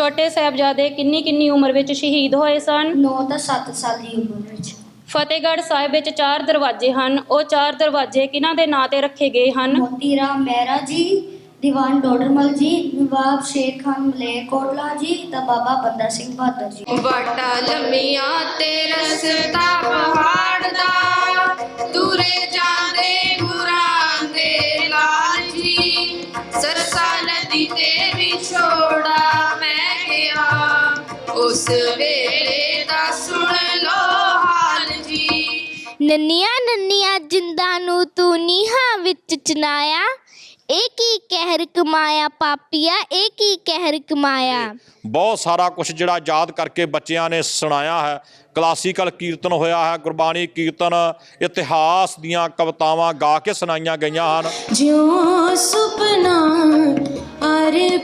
ਛੋਟੇ ਸਾਹਿਬਜ਼ਾਦੇ ਕਿੰਨੀ ਕਿੰਨੀ ਉਮਰ ਵਿੱਚ ਸ਼ਹੀਦ ਹੋਏ ਸਨ? 9 ਤਾਂ 7 ਸਾਲ ਦੀ ਉਮਰ ਵਿੱਚ। ਫਤਿਹਗੜ੍ਹ ਸਾਹਿਬ ਵਿੱਚ ਚਾਰ ਦਰਵਾਜ਼ੇ ਹਨ। ਉਹ ਚਾਰ ਦਰਵਾਜ਼ੇ ਕਿਹਨਾਂ ਦੇ ਨਾਂ ਤੇ ਰੱਖੇ ਗਏ ਹਨ? ਮੋਤੀ ਰਾਮ ਮਹਿਰਾ ਜੀ ਦੀਵਾਨ ਡੋਡਰਮਲ ਜੀ ਨਵਾਬ ਸ਼ੇਰ ਖਾਨ ਮਲੇਰਕੋਟਲਾ ਜੀ ਤਾਂ ਬਾਬਾ ਬੰਦਾ ਸਿੰਘ ਬਹਾਦਰ ਜੀ। ਵਟਾ ਲੰਮੀਆਂ ਤੇ ਰਸਤਾ ਪਹਾੜ ਦਾ ਦੂਰੇ ਜਾਂਦੇ ਗੁਰਾਂ ਦੇ ਲਾਲ ਜੀ। ਸਰਸਾ ਨਦੀ ਤੇ ਉਸ ਵੇਲੇ ਦਾ ਸੁਣ ਲੋ ਹਾਲ ਜੀ। ਨੰਨੀਆਂ ਨੰਨੀਆਂ ਜਿੰਦਾਂ ਨੂੰ ਤੂੰ ਨੀਹਾਂ ਵਿੱਚ ਚਨਾਇਆ ਇਹ ਕੀ ਕਹਿਰ ਕਮਾਇਆ ਪਾਪੀਆ ਇਹ ਕੀ ਕਹਿਰ ਕਮਾਇਆ। ਬਹੁਤ ਸਾਰਾ ਕੁਝ ਜਿਹੜਾ ਯਾਦ ਕਰਕੇ ਬੱਚਿਆਂ ਨੇ ਸੁਣਾਇਆ ਹੈ। ਕਲਾਸੀਕਲ ਕੀਰਤਨ ਹੋਇਆ ਹੈ ਗੁਰਬਾਣੀ ਕੀਰਤਨ ਇਤਿਹਾਸ ਦੀਆਂ ਕਵਿਤਾਵਾਂ ਗਾ ਕੇ ਸੁਣਾਈਆਂ ਗਈਆਂ ਹਨ। ਜਿਉ ਸੁਪਨਾ ਅਰ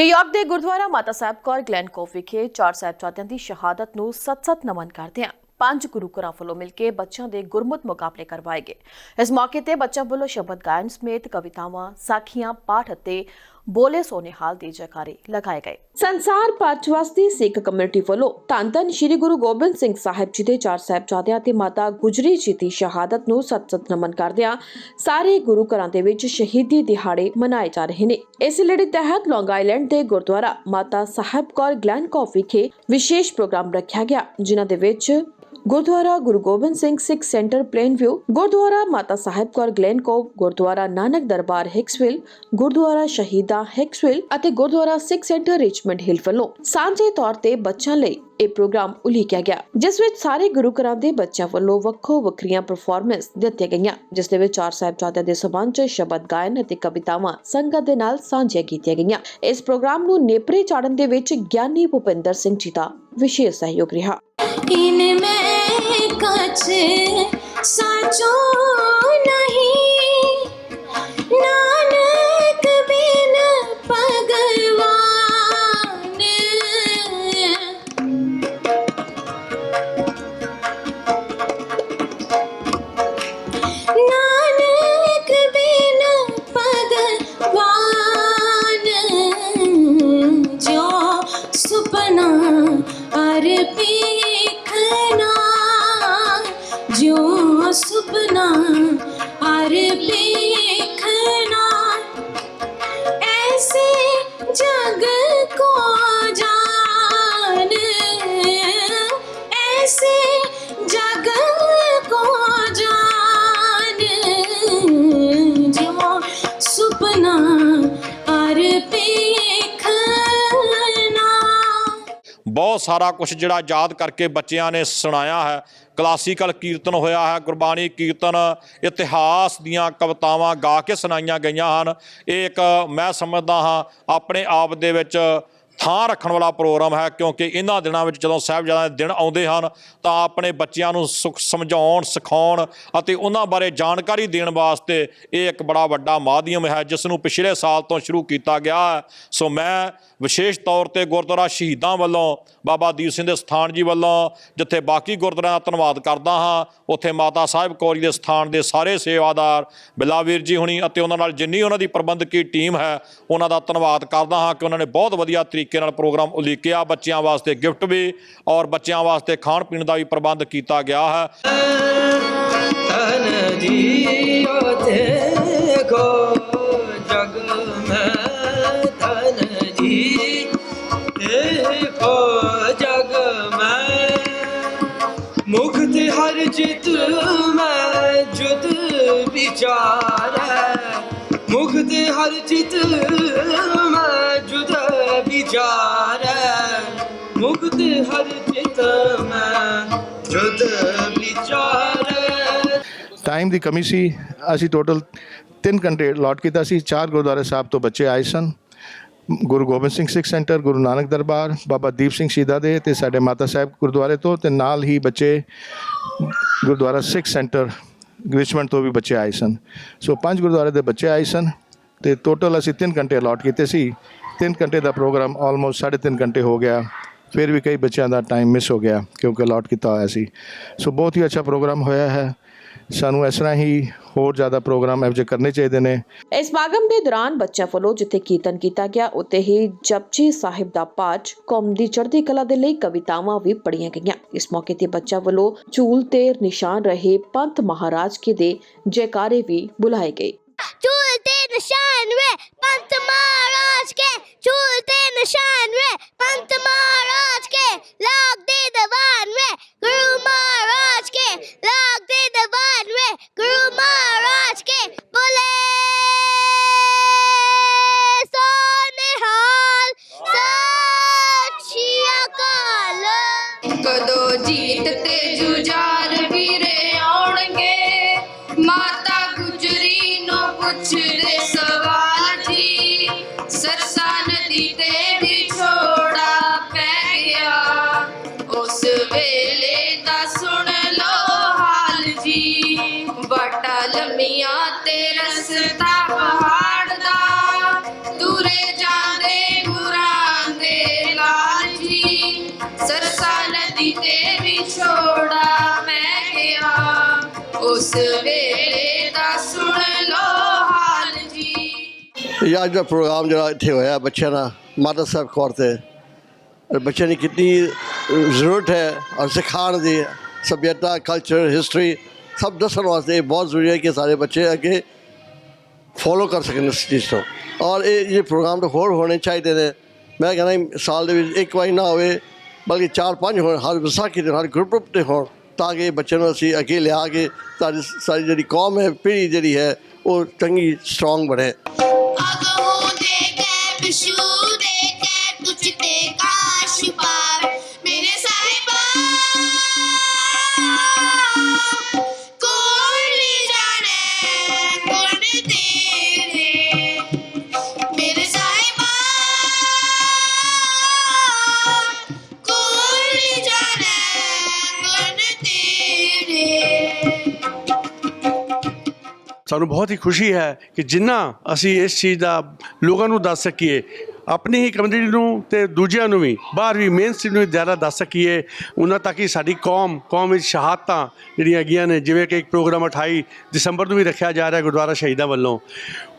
ਨਿਊਯਾਰਕ ਦੇ ਗੁਰਦੁਆਰਾ ਮਾਤਾ ਸਾਹਿਬ ਕੌਰ ਗਲੈਨਕੋਵ ਵਿਖੇ ਚਾਰ ਸਾਹਿਬਜ਼ਾਦਿਆਂ ਦੀ ਸ਼ਹਾਦਤ ਨੂੰ ਸਤ-ਸਤ ਨਮਨ ਕਰਦੇ ਹਾਂ ਪੰਜ ਗੁਰੂ ਘਰਾਂ ਵੱਲੋਂ ਮਿਲ ਕੇ ਬੱਚਿਆਂ ਦੇ ਗੁਰਮੁਤ ਮੁਕਾਬਲੇ ਕਰਵਾਏ ਗਏ। ਇਸ ਮੌਕੇ ਤੇ ਬੱਚਿਆਂ ਵੱਲੋਂ ਸ਼ਬਦ ਗਾਇਨ ਸਮੇਤ ਕਵਿਤਾਵਾਂ, ਸਾਖੀਆਂ, ਪਾਠ ਅਤੇ ਬੋਲੇ ਸੋਨੇਹਾਲ ਦੇ ਜੈਕਾਰੇ ਲਗਾਏ ਗਏ। ਸੰਸਾਰ ਪਾਚਵਸਤੀ ਸਿੱਖ ਕਮਿਊਨਿਟੀ ਵੱਲੋਂ ਧੰਨ ਸ੍ਰੀ ਗੁਰੂ ਗੋਬਿੰਦ ਸਿੰਘ ਸਾਹਿਬ ਜੀ ਦੇ ਚਾਰ ਸਾਹਿਬਜ਼ਾਦਿਆਂ ਤੇ ਮਾਤਾ ਗੁਜਰੀ ਜੀ ਦੀ ਸ਼ਹਾਦਤ ਨੂੰ ਸਤ-ਸਤ ਨਮਨ ਕਰਦਿਆਂ ਸਾਰੇ ਗੁਰੂ ਘਰਾਂ ਦੇ ਵਿੱਚ ਸ਼ਹੀਦੀ ਦਿਹਾੜੇ ਮਨਾਏ ਜਾ ਰਹੇ ਨੇ। ਇਸ ਲੜੀ ਤਹਿਤ ਲੌਂਗ ਆਈਲੈਂਡ ਦੇ ਗੁਰਦੁਆਰਾ ਮਾਤਾ ਸਾਹਿਬ ਕੌਰ ਗਲੈਨ ਕੌਫ ਵਿਖੇ ਵਿਸ਼ੇਸ਼ ਪ੍ਰੋਗਰਾਮ ਰੱਖਿਆ ਗਿਆ, ਜਿਨ੍ਹਾਂ ਦੇ ਵਿੱਚ Gurdwara Guru Gobind Singh Sikh centre plain view Gurdwara Mata Sahib Kaur ਗਲੈਨਕੋਵ Gurdwara Nanak ਦਰਬਾਰ ਹਿਕਸਵਿਲ, ਗੁਰਦੁਆਰਾ ਸ਼ਹੀਦਾ ਹਿਕਸਵਿਲ ਅਤੇ Gurdwara Sikh Centre Richmond Hill ਵੱਲੋਂ ਸਾਂਝੇ ਤੌਰ ਤੇ ਬੱਚਿਆਂ ਲਈ ਇਹ ਪ੍ਰੋਗਰਾਮ ਉਲੀਕਿਆ ਗਿਆ, ਜਿਸ ਵਿੱਚ ਸਾਰੇ ਗੁਰੂ ਘਰਾਂ ਦੇ ਬੱਚਿਆਂ ਵੱਲੋਂ ਵੱਖੋ ਵੱਖਰੀਆਂ ਪਰਫਾਰਮੈਂਸ ਦਿੱਤੀਆਂ ਗਈਆਂ, ਜਿਸ ਦੇ ਵਿੱਚ ਚਾਰ ਸਾਹਿਬਜ਼ਾਦਿਆਂ ਦੇ ਸਬੰਧ 'ਚ ਸ਼ਬਦ ਗਾਇਨ ਅਤੇ ਕਵਿਤਾਵਾਂ ਸੰਗਤ ਦੇ ਨਾਲ ਸਾਂਝੀਆਂ ਕੀਤੀਆਂ ਗਈਆਂ। ਇਸ ਪ੍ਰੋਗਰਾਮ ਨੂੰ ਨੇਪਰੇ ਚਾੜਨ ਦੇ ਵਿੱਚ ਗਿਆਨੀ ਭੁਪਿੰਦਰ ਸਿੰਘ ਜੀ ਦਾ ਵਿਸ਼ੇਸ਼ ਸਹਿਯੋਗ ਰਿਹਾ। ਇਨ ਮੈਂ কাছে সাচো নাহি ਬਹੁਤ ਸਾਰਾ ਕੁਝ ਜਿਹੜਾ ਯਾਦ ਕਰਕੇ ਬੱਚਿਆਂ ਨੇ ਸੁਣਾਇਆ ਹੈ। ਕਲਾਸੀਕਲ ਕੀਰਤਨ ਹੋਇਆ ਹੈ, ਗੁਰਬਾਣੀ ਕੀਰਤਨ, ਇਤਿਹਾਸ ਦੀਆਂ ਕਵਿਤਾਵਾਂ ਗਾ ਕੇ ਸੁਣਾਈਆਂ ਗਈਆਂ ਹਨ। ਇਹ ਇੱਕ ਮੈਂ ਸਮਝਦਾ ਹਾਂ, ਆਪਣੇ ਆਪ ਦੇ ਵਿੱਚ ਥਾਂ ਰੱਖਣ ਵਾਲਾ ਪ੍ਰੋਗਰਾਮ ਹੈ, ਕਿਉਂਕਿ ਇਹਨਾਂ ਦਿਨਾਂ ਵਿੱਚ ਜਦੋਂ ਸਾਹਿਬਜ਼ਾਦਿਆਂ ਦੇ ਦਿਨ ਆਉਂਦੇ ਹਨ, ਤਾਂ ਆਪਣੇ ਬੱਚਿਆਂ ਨੂੰ ਸੁਖ ਸਮਝਾਉਣ, ਸਿਖਾਉਣ ਅਤੇ ਉਹਨਾਂ ਬਾਰੇ ਜਾਣਕਾਰੀ ਦੇਣ ਵਾਸਤੇ ਇਹ ਇੱਕ ਬੜਾ ਵੱਡਾ ਮਾਧਿਅਮ ਹੈ, ਜਿਸ ਨੂੰ ਪਿਛਲੇ ਸਾਲ ਤੋਂ ਸ਼ੁਰੂ ਕੀਤਾ ਗਿਆ ਹੈ। ਸੋ ਮੈਂ ਵਿਸ਼ੇਸ਼ ਤੌਰ ਤੇ ਗੁਰਦੁਆਰਾ ਸ਼ਹੀਦਾਂ ਵੱਲੋਂ ਬਾਬਾ ਦੀਪ ਸਿੰਘ ਦੇ ਸਥਾਨ ਜੀ ਵੱਲੋਂ, ਜਿੱਥੇ ਬਾਕੀ ਗੁਰਦੁਆਰਿਆਂ ਦਾ ਧੰਨਵਾਦ ਕਰਦਾ ਹਾਂ, ਉੱਥੇ ਮਾਤਾ ਸਾਹਿਬ ਕੌਰੀ ਦੇ ਸਥਾਨ ਦੇ ਸਾਰੇ ਸੇਵਾਦਾਰ ਬਿਲਾਵੀਰ ਜੀ ਹੁਣੀ ਅਤੇ ਉਹਨਾਂ ਨਾਲ ਜਿੰਨੀ ਉਹਨਾਂ ਦੀ ਪ੍ਰਬੰਧਕੀ ਟੀਮ ਹੈ, ਉਹਨਾਂ ਦਾ ਧੰਨਵਾਦ ਕਰਦਾ ਹਾਂ ਕਿ ਉਹਨਾਂ ਨੇ ਬਹੁਤ ਵਧੀਆ ਤਰੀਕੇ ਨਾਲ ਪ੍ਰੋਗਰਾਮ ਉਲੀਕਿਆ, ਬੱਚਿਆਂ ਵਾਸਤੇ ਗਿਫਟ ਵੀ ਔਰ ਬੱਚਿਆਂ ਵਾਸਤੇ ਖਾਣ ਪੀਣ ਦਾ ਵੀ ਪ੍ਰਬੰਧ ਕੀਤਾ ਗਿਆ ਹੈ। ਤਨ ਜੀਓ ਤੇ ਕੋ ਚਿਤ ਮੈਂ ਜੁਦ ਵਿਚਾਰੈ ਮੁਖਤ ਹਰ ਚਿਤ ਮੈਂ ਜੁਦ ਵਿਚਾਰੈ ਮੁਖਤ ਹਰ ਚਿਤ ਮੈਂ ਜੁਦ ਵਿਚਾਰੈ ਟਾਈਮ ਦੀ ਕਮੀ ਸੀ। ਅਸੀਂ ਟੋਟਲ ਤਿੰਨ ਘੰਟੇ ਲਾਟ ਕੀਤਾ ਸੀ। ਚਾਰ ਗੁਰਦੁਆਰੇ ਸਾਹਿਬ ਤੋਂ ਬੱਚੇ ਆਏ ਸਨ। ਗੁਰੂ ਗੋਬਿੰਦ ਸਿੰਘ ਸਿੱਖ ਸੈਂਟਰ, ਗੁਰੂ ਨਾਨਕ ਦਰਬਾਰ, ਬਾਬਾ ਦੀਪ ਸਿੰਘ ਸ਼ਹੀਦਾਂ ਦੇ ਤੇ ਸਾਡੇ ਮਾਤਾ ਸਾਹਿਬ ਗੁਰਦੁਆਰੇ ਤੋਂ ਤੇ ਨਾਲ ਹੀ ਬੱਚੇ ਗੁਰਦੁਆਰਾ ਸਿੱਖ ਸੈਂਟਰ ਰਿਚਮੰਡ ਤੋਂ ਵੀ ਬੱਚੇ ਆਏ ਸਨ। ਸੋ ਪੰਜ ਗੁਰਦੁਆਰੇ ਦੇ ਬੱਚੇ ਆਏ ਸਨ ਤੇ ਟੋਟਲ ਅਸੀਂ 3 ਘੰਟੇ ਅਲਾਟ ਕੀਤੇ ਸੀ। 3 ਘੰਟੇ ਦਾ ਪ੍ਰੋਗਰਾਮ ਆਲਮੋਸਟ 3.5 ਘੰਟੇ ਹੋ ਗਿਆ। ਫਿਰ ਵੀ ਕਈ ਬੱਚਿਆਂ ਦਾ ਟਾਈਮ ਮਿਸ ਹੋ ਗਿਆ ਕਿਉਂਕਿ ਅਲਾਟ ਕੀਤਾ ਹੋਇਆ ਸੀ। ਸੋ ਬਹੁਤ ਹੀ ਅੱਛਾ ਪ੍ਰੋਗਰਾਮ ਹੋਇਆ ਹੈ। ਸਾਨੂੰ ਇਸ ਤਰ੍ਹਾਂ ਹੀ ਹੋਰ ਜ਼ਿਆਦਾ ਪ੍ਰੋਗਰਾਮ ਇਹੋ ਕਰਨੇ ਚਾਹੀਦੇ ਨੇ। ਇਸ ਸਮਾਗਮ ਦੇ ਦੌਰਾਨ ਬੱਚਿਆਂ ਵੱਲੋਂ ਜਿੱਥੇ ਕੀਰਤਨ ਕੀਤਾ ਗਿਆ ਉੱਥੇ ਹੀ ਜਪਜੀ ਸਾਹਿਬ ਦਾ ਪਾਠ ਕੌਮ ਦੀ ਚੜ੍ਹਦੀ ਕਲਾ ਦੇ ਲਈ ਕਵਿਤਾਵਾਂ ਵੀ ਪੜ੍ਹੀਆਂ ਗਈਆਂ। ਇਸ ਮੌਕੇ ਤੇ ਬੱਚਿਆਂ ਵੱਲੋਂ ਚੂਲ ਤੇ ਨਿਸ਼ਾਨ ਰਹੇ ਪੰਥ ਮਹਾਰਾਜ ਕੇ ਦੇ ਜੈਕਾਰੇ ਵੀ ਬੁਲਾਏ ਗਏ। ਚੂਲ ਤੇ ਨਿਸ਼ਾਨ ਰੇ ਪੰਥ ਮਹਾਰਾਜ ਕੇ ਚੂਲ ਤੇ ਨਿਸ਼ਾਨ ਰੇ ਪੰਥ ਉਸ ਵੇਲੇ ਦਾ ਸੁਣ ਲੋ ਹਾਲ ਜੀ ਇਹ ਅੱਜ ਦਾ ਪ੍ਰੋਗਰਾਮ ਜਿਹੜਾ ਇੱਥੇ ਹੋਇਆ ਬੱਚਿਆਂ ਦਾ ਮਾਤਾ ਸਾਹਿਬ ਕੌਰ ਤੇ ਔਰ ਬੱਚਿਆਂ ਦੀ ਕਿੰਨੀ ਜ਼ਰੂਰਤ ਹੈ ਔਰ ਸਿਖਾਉਣ ਦੀ ਸਭਿਅਤਾ ਕਲਚਰ ਹਿਸਟਰੀ ਸਭ ਦੱਸਣ ਵਾਸਤੇ ਇਹ ਬਹੁਤ ਜ਼ਰੂਰੀ ਹੈ ਕਿ ਸਾਰੇ ਬੱਚੇ ਅੱਗੇ ਫੋਲੋ ਕਰ ਸਕਣ ਇਸ ਚੀਜ਼ ਤੋਂ ਔਰ ਇਹ ਇਹ ਪ੍ਰੋਗਰਾਮ ਤਾਂ ਹੋਰ ਹੋਣੇ ਚਾਹੀਦੇ ਨੇ ਮੈਂ ਕਹਿੰਦਾ ਸਾਲ ਦੇ ਵਿੱਚ ਇੱਕ ਵਾਰੀ ਨਾ ਹੋਵੇ ਬਲਕਿ ਚਾਰ ਪੰਜ ਹੋਣ ਹਰ ਵਿਸਾਖੀ ਦੇ ਹਰ ਗੁਰਪੁਰਬ ਤੇ ਹੋਣ ਤਾਂ ਕਿ ਬੱਚਿਆਂ ਨੂੰ ਅਸੀਂ ਅੱਗੇ ਲਿਆ ਕੇ ਸਾਡੀ ਸਾਡੀ ਜਿਹੜੀ ਕੌਮ ਹੈ, ਪੀੜ੍ਹੀ ਜਿਹੜੀ ਹੈ, ਉਹ ਚੰਗੀ ਸਟਰੋਂਗ ਬਣੇ। ਸਾਨੂੰ ਬਹੁਤ ਹੀ ਖੁਸ਼ੀ ਹੈ ਕਿ ਜਿੰਨਾ ਅਸੀਂ ਇਸ ਚੀਜ਼ ਦਾ ਲੋਕਾਂ ਨੂੰ ਦੱਸ ਸਕੀਏ, ਆਪਣੀ ਹੀ ਕਮਿਊਨਿਟੀ ਨੂੰ ਤੇ ਦੂਜਿਆਂ ਨੂੰ ਵੀ ਬਾਹਰ ਵੀ ਮੇਨ ਸਟ੍ਰੀਮ ਨੂੰ ਵੀ ਜ਼ਿਆਦਾ ਦੱਸ ਸਕੀਏ, ਉਹਨਾਂ ਤੱਕ ਹੀ ਸਾਡੀ ਕੌਮ ਕੌਮ ਵਿੱਚ ਸ਼ਹਾਦਤਾਂ ਜਿਹੜੀਆਂ ਹੈਗੀਆਂ ਨੇ, ਜਿਵੇਂ ਕਿ ਇੱਕ ਪ੍ਰੋਗਰਾਮ 28 ਦਸੰਬਰ ਨੂੰ ਵੀ ਰੱਖਿਆ ਜਾ ਰਿਹਾ ਗੁਰਦੁਆਰਾ ਸ਼ਹੀਦਾਂ ਵੱਲੋਂ,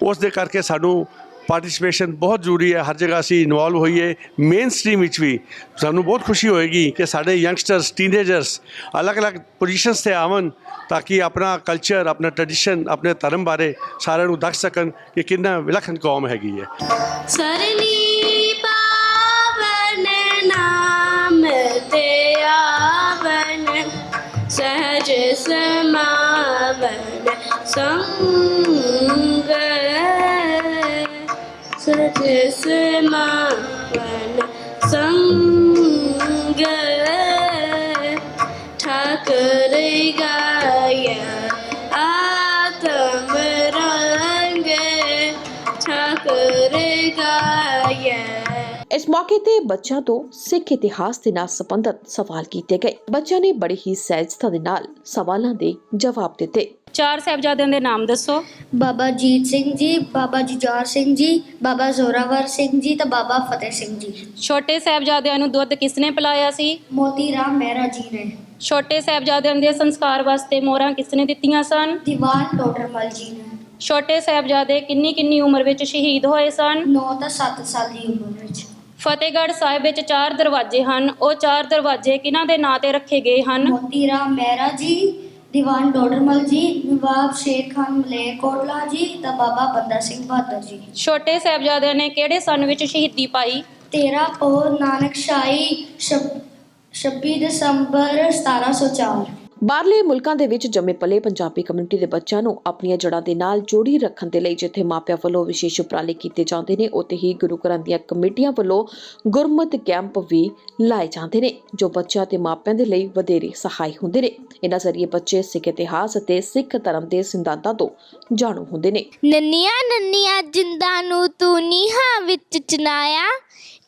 ਉਸ ਦੇ ਕਰਕੇ ਸਾਨੂੰ ਪਾਰਟਿਸਿਪੇਸ਼ਨ ਬਹੁਤ ਜ਼ਰੂਰੀ ਹੈ, ਹਰ ਜਗ੍ਹਾ ਅਸੀਂ ਇਨਵੋਲਵ ਹੋਈਏ। ਮੇਨ ਸਟ੍ਰੀਮ ਵਿੱਚ ਵੀ ਸਾਨੂੰ ਬਹੁਤ ਖੁਸ਼ੀ ਹੋਏਗੀ ਕਿ ਸਾਡੇ ਯੰਗਸਟਰਸ ਟੀਨੇਜਰਸ ਅਲੱਗ-ਅਲੱਗ ਪੋਜੀਸ਼ਨਸ ਤੇ ਆਵਣ ਤਾਂ ਕਿ ਆਪਣਾ ਕਲਚਰ ਆਪਣਾ ਟ੍ਰੈਡੀਸ਼ਨ ਆਪਣੇ ਧਰਮ ਬਾਰੇ ਸਾਰਿਆਂ ਨੂੰ ਦੱਸ ਸਕਣ ਕਿ ਕਿੰਨਾ ਵਿਲੱਖਣ ਕੌਮ ਹੈਗੀ ਹੈ। ਸਰਨੀ ਪਾਵਨ ਨਾਮ ਤੇ ਆਵਨ ਸਹਜ ਸਮਾਵਨ ਸੰਗ ਸਹਜ ਸਮਾਵਨ ਸੰਗ ਠਾਕਰ ਇਸ ਮੌਕੇ ਤੇ ਬੱਚਿਆਂ ਤੋਂ ਸਿੱਖ ਇਤਿਹਾਸ ਦੇ ਨਾਲ ਸੰਬੰਧਿਤ ਸਵਾਲ ਕੀਤੇ ਗਏ। ਬੱਚਿਆਂ ਨੇ ਬੜੀ ਹੀ ਸਹਿਜਤਾ ਦੇ ਨਾਲ ਸਵਾਲਾਂ ਦੇ ਜਵਾਬ ਦਿੱਤੇ। ਚਾਰ ਸਾਹਿਬਜ਼ਾਦਿਆਂ ਦੇ ਨਾਮ ਦੱਸੋ। ਬਾਬਾ ਜੀਤ ਸਿੰਘ ਜੀ ਬਾਬਾ ਜੁਝਾਰ ਸਿੰਘ ਜੀ ਬਾਬਾ ਜ਼ੋਰਾਵਰ ਸਿੰਘ ਜੀ ਤੇ ਬਾਬਾ ਫਤਿਹ ਸਿੰਘ ਜੀ। ਛੋਟੇ ਸਾਹਿਬਜ਼ਾਦਿਆਂ ਨੂੰ ਦੁੱਧ ਕਿਸਨੇ ਪਿਲਾਇਆ ਸੀ? ਮੋਤੀ ਰਾਮ ਮਹਿਰਾ ਜੀ ਨੇ। ਛੋਟੇ ਸਾਹਿਬਜ਼ਾਦਿਆਂ ਦੇ ਸੰਸਕਾਰ ਵਾਸਤੇ ਮੋਹਰਾਂ ਕਿਸਨੇ ਦਿੱਤੀਆਂ ਸਨ? ਦੀਵਾਨ ਟੋਡਰਮਲ ਜੀ ਨੇ। ਛੋਟੇ ਸਾਹਿਬਜ਼ਾਦੇ ਕਿੰਨੀ ਕਿੰਨੀ ਉਮਰ ਵਿੱਚ ਸ਼ਹੀਦ ਹੋਏ ਸਨ? 9 ਤਾਂ 7 ਸਾਲ ਦੀ ਉਮਰ ਵਿੱਚ। ਫਤਿਹਗੜ੍ਹ ਸਾਹਿਬ ਵਿੱਚ ਚਾਰ ਦਰਵਾਜ਼ੇ ਹਨ। ਉਹ ਚਾਰ ਦਰਵਾਜ਼ੇ ਕਿਹਨਾਂ ਦੇ ਨਾਂ ਤੇ ਰੱਖੇ ਗਏ ਹਨ? ਮੋਤੀ ਰਾਮ ਮਹਿਰਾ ਜੀ ਦੀਵਾਨ ਟੋਡਰਮਲ ਜੀ ਨਵਾਬ ਸ਼ੇਰ ਖਾਨ ਮਲੇਰਕੋਟਲਾ ਜੀ ਤੇ ਬਾਬਾ ਬੰਦਾ ਸਿੰਘ ਬਹਾਦਰ ਜੀ। ਛੋਟੇ ਸਾਹਿਬਜ਼ਾਦਿਆਂ ਨੇ ਕਿਹੜੇ ਸਨ ਵਿੱਚ ਸ਼ਹੀਦੀ ਪਾਈ? 13 ਪੋਹ ਨਾਨਕ ਸ਼ਾਹੀ 26 ਦਸੰਬਰ 1704 ਬਾਹਰਲੇ ਮੁਲਕਾਂ ਦੇ ਵਿੱਚ ਜੰਮੇ ਪਲੇ ਪੰਜਾਬੀ ਕਮਿਊਨਿਟੀ ਦੇ ਬੱਚਿਆਂ ਨੂੰ ਆਪਣੀਆਂ ਜੜ੍ਹਾਂ ਦੇ ਨਾਲ ਜੋੜੀ ਰੱਖਣ ਦੇ ਲਈ ਜਿੱਥੇ ਮਾਪਿਆਂ ਵੱਲੋਂ ਵਿਸ਼ੇਸ਼ ਉਪਰਾਲੇ ਕੀਤੇ ਜਾਂਦੇ ਨੇ, ਉੱਥੇ ਹੀ ਗੁਰੂ ਘਰਾਂ ਦੀਆਂ ਕਮੇਟੀਆਂ ਵੱਲੋਂ ਗੁਰਮਤਿ ਕੈਂਪ ਵੀ ਲਾਏ ਜਾਂਦੇ ਨੇ, ਜੋ ਬੱਚਿਆਂ ਤੇ ਮਾਪਿਆਂ ਦੇ ਲਈ ਵਧੇਰੇ ਸਹਾਈ ਹੁੰਦੇ ਨੇ। ਇਹਨਾਂ ਜ਼ਰੀਏ ਬੱਚੇ ਸਿੱਖ ਇਤਿਹਾਸ ਅਤੇ ਸਿੱਖ ਧਰਮ ਦੇ ਸਿਧਾਂਤਾਂ ਤੋਂ ਜਾਣੂ ਹੁੰਦੇ ਨੇ। ਨੰਨੀਆਂ ਨੰਨੀਆਂ ਜਿੰਦਾਂ ਨੂੰ ਤੂੰ ਨੀਹਾਂ ਵਿੱਚ ਚਨਾਇਆ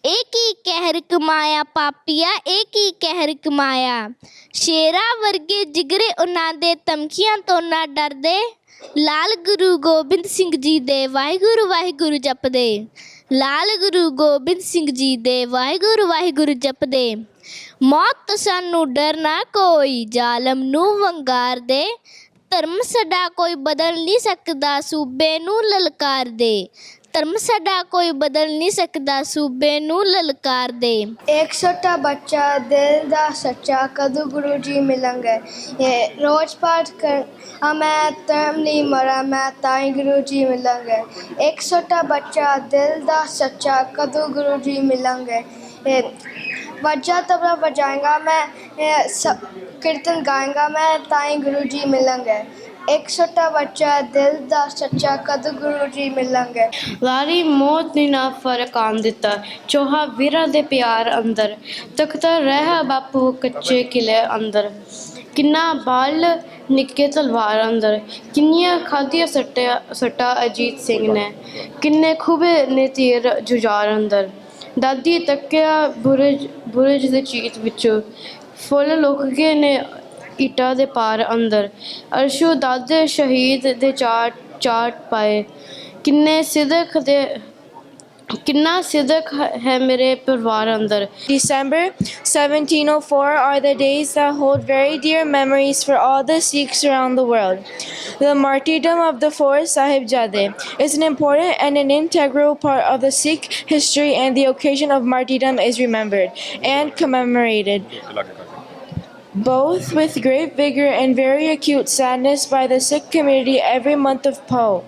ਇਹ ਕੀ ਕਹਿਰ ਕਮਾਇਆ ਪਾਪੀਆ, ਇਹ ਕੀ ਕਹਿਰ ਕਮਾਇਆ? ਸ਼ੇਰਾ ਵਰਗੇ ਜਿਗਰੇ ਉਹਨਾਂ ਦੇ ਧਮਕੀਆਂ ਤੋਂ ਨਾ ਡਰਦੇ। ਲਾਲ ਗੁਰੂ ਗੋਬਿੰਦ ਸਿੰਘ ਜੀ ਦੇ ਵਾਹਿਗੁਰੂ ਵਾਹਿਗੁਰੂ ਜਪਦੇ। ਲਾਲ ਗੁਰੂ ਗੋਬਿੰਦ ਸਿੰਘ ਜੀ ਦੇ ਵਾਹਿਗੁਰੂ ਵਾਹਿਗੁਰੂ ਜਪਦੇ। ਮੌਤ ਤੋਂ ਸਾਨੂੰ ਡਰ ਨਾ ਕੋਈ, ਜ਼ਾਲਮ ਨੂੰ ਵੰਗਾਰ ਦੇ ਧਰਮ ਸਾਡਾ ਕੋਈ ਬਦਲ ਨਹੀਂ ਸਕਦਾ, ਸੂਬੇ ਨੂੰ ਲਲਕਾਰ ਦੇ ਧਰਮ ਸਾਡਾ ਕੋਈ ਬਦਲ ਨਹੀਂ ਸਕਦਾ, ਸੂਬੇ ਨੂੰ ਲਲਕਾਰ ਦੇ। ਇੱਕ ਛੋਟਾ ਬੱਚਾ ਦਿਲ ਦਾ ਸੱਚਾ ਕਦੋਂ ਗੁਰੂ ਜੀ ਮਿਲਣਗੇ ਇਹ ਰੋਜ਼ ਪਾਠ ਕਰ ਮੈਂ ਧਰਮ ਨਹੀਂ ਮਰਾ, ਮੈਂ ਤਾਂ ਹੀ ਗੁਰੂ ਜੀ ਮਿਲਣਗੇ ਇੱਕ ਛੋਟਾ ਬੱਚਾ ਦਿਲ ਦਾ ਸੱਚਾ ਕਦੋਂ ਗੁਰੂ ਜੀ ਮਿਲਾਂਗੇ ਇਹ ਵਜਾ ਤਬਲਾ ਬਜਾਏਗਾ ਮੈਂ ਕੀਰਤਨ ਗਾਏਗਾ, ਮੈਂ ਤਾਂ ਹੀ ਗੁਰੂ ਜੀ ਮਿਲਣਗੇ ਇੱਕ ਛੋਟਾ ਬੱਚਾ ਦਿਲ ਦਾ ਸੱਚਾ ਕਦੋਂ ਗੁਰੂ ਜੀ ਮਿਲਣਗੇ ਲਾਰੀ ਮੌਤ ਨੇ ਨਾ ਫ਼ਰਕ ਆਨ ਦਿੱਤਾ। ਚੋਹਾ ਵੀਰਾਂ ਦੇ ਪਿਆਰ ਅੰਦਰ। ਤਖਤਾ ਰਹਿ ਬਾਪੂ ਕੱਚੇ ਕਿਲੇ ਅੰਦਰ। ਕਿੰਨਾ ਬਾਲ ਨਿੱਕੇ ਤਲਵਾਰ ਅੰਦਰ। ਕਿੰਨੀਆਂ ਖਾਧੀਆਂ ਸੱਟਿਆ ਸੱਟਾ ਅਜੀਤ ਸਿੰਘ ਨੇ। ਕਿੰਨੇ ਖੂਬੇ ਨੇ ਤੀਰ ਜੁਝਾਰ ਅੰਦਰ। ਦਾਦੀ ਤੱਕਿਆ ਬੁਰਜ ਬੁਰਜ ਦੇ ਚੀਤ ਵਿੱਚੋਂ। ਫੁੱਲ ਲੁਕ ਗਏ ਨੇ ਇੱਟਾਂ ਦੇ ਪਾਰ ਅੰਦਰ ਅਰਸ਼ੋ ਦਾਦੇ ਸ਼ਹੀਦ ਦੇ ਚਾਟ ਚਾਟ ਪਾਏ ਕਿੰਨੇ ਸਿਦਕ ਦੇ ਕਿੰਨਾ ਸਿਦਕ ਹੈ ਮੇਰੇ ਪਰਿਵਾਰ ਅੰਦਰ December 1704 are the days that hold very dear memories for all the Sikhs around the world. The martyrdom of the four Sahibzade is an important and an integral part of the Sikh history, and the occasion of martyrdom is remembered and commemorated. Both with great vigor and very acute sadness by the sick community every month of Poe.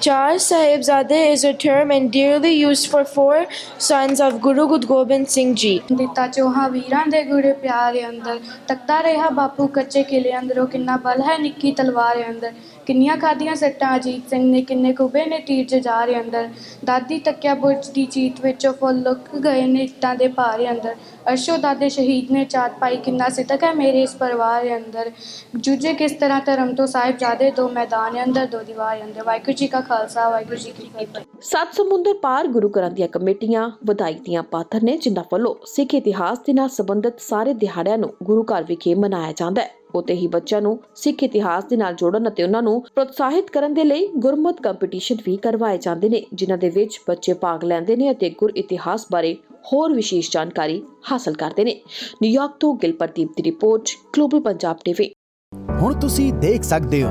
Char Sahibzade is a term and used for four sons of Guru Gobind Singh Ji. ਦਿੱਤਾ ਚੋਹਾ ਵੀਰਾਂ ਦੇ ਗੁੜੇ ਪਿਆਰੇ ਅੰਦਰ, ਤੱਕਦਾ ਰਿਹਾ ਬਾਪੂ ਕੱਚੇ ਕਿਲੇ ਅੰਦਰ ਕਿੰਨਾ ਬਲ ਹੈ ਨਿੱਕੀ ਤਲਵਾਰ ਅੰਦਰ। ਕਿੰਨੀਆਂ ਖਾਧੀਆਂ ਸੱਟਾਂ ਅਜੀਤ ਸਿੰਘ ਨੇ, ਕਿੰਨੇ ਕੁਬੇ ਨੇ ਤੀਰ ਜਜਾਰੇ ਅੰਦਰ। ਦਾਦੀ ਤੱਕਿਆ ਬੁਰਜ ਦੀ ਚੀਤ ਵਿੱਚੋਂ ਫੁੱਲ ਲੁਕ ਗਏ ਨੇ ਇੱਟਾਂ ਦੇ ਭਾਰੇ ਅੰਦਰ। ਅਰਸ਼ੋ ਦਾਦੇ ਸ਼ਹੀਦ ਨੇ ਚਾਤ ਪਾਈ, ਕਿੰਨਾ ਸਿਦਕ ਹੈ ਮੇਰੇ ਇਸ ਪਰਿਵਾਰ ਅੰਦਰ। ਜੂਝੇ ਕਿਸ ਤਰ੍ਹਾਂ ਧਰਮ ਤੋਂ ਸਾਹਿਬਜ਼ਾਦੇ ਦੋ ਮੈਦਾਨ ਅੰਦਰ, ਦੋ ਦੀਵਾਰ ਅੰਦਰ। ਵਾਹਿਗੁਰੂ ਜੀ ਕਾ ਖਾਲਸਾ ਵਾਹਿਗੁਰੂ ਜੀ ਕੀ ਫਤਿਹ। ਸੱਤ ਸਮੁੰਦਰ ਪਾਰ ਗੁਰੂ ਘਰਾਂ ਦੀਆਂ ਕਮੇਟੀਆਂ ਵਧਾਈ ਦੀਆਂ ਪਾਤਰ ਨੇ ਜਿਨ੍ਹਾਂ ਵੱਲੋਂ ਸਿੱਖ ਇਤਿਹਾਸ ਦੇ ਨਾਲ ਸੰਬੰਧਿਤ ਸਾਰੇ ਦਿਹਾੜਿਆਂ ਨੂੰ ਗੁਰੂ ਘਰ ਵਿਖੇ ਮਨਾਇਆ ਜਾਂਦਾ ਹੈ। ਉਤੇ ਹੀ ਬੱਚਿਆਂ ਨੂੰ ਸਿੱਖ ਇਤਿਹਾਸ ਦੇ ਨਾਲ ਜੋੜਨ ਅਤੇ ਉਹਨਾਂ ਨੂੰ ਪ੍ਰੋਤਸਾਹਿਤ ਕਰਨ ਦੇ ਲਈ ਗੁਰਮਤ ਕੰਪੀਟੀਸ਼ਨ ਵੀ ਕਰਵਾਏ ਜਾਂਦੇ ਨੇ ਜਿਨ੍ਹਾਂ ਦੇ ਵਿੱਚ ਬੱਚੇ ਭਾਗ ਲੈਂਦੇ ਨੇ ਅਤੇ ਗੁਰ ਇਤਿਹਾਸ ਬਾਰੇ ਹੋਰ ਵਿਸ਼ੇਸ਼ ਜਾਣਕਾਰੀ ਹਾਸਲ ਕਰਦੇ ਨੇ। ਨਿਊਯਾਰਕ ਤੋਂ ਗਿਲਪਰਦੀਪ ਦੀ ਰਿਪੋਰਟ ਗਲੋਬਲ ਪੰਜਾਬ ਟੀਵੀ ਹੁਣ ਤੁਸੀਂ ਦੇਖ ਸਕਦੇ ਹੋ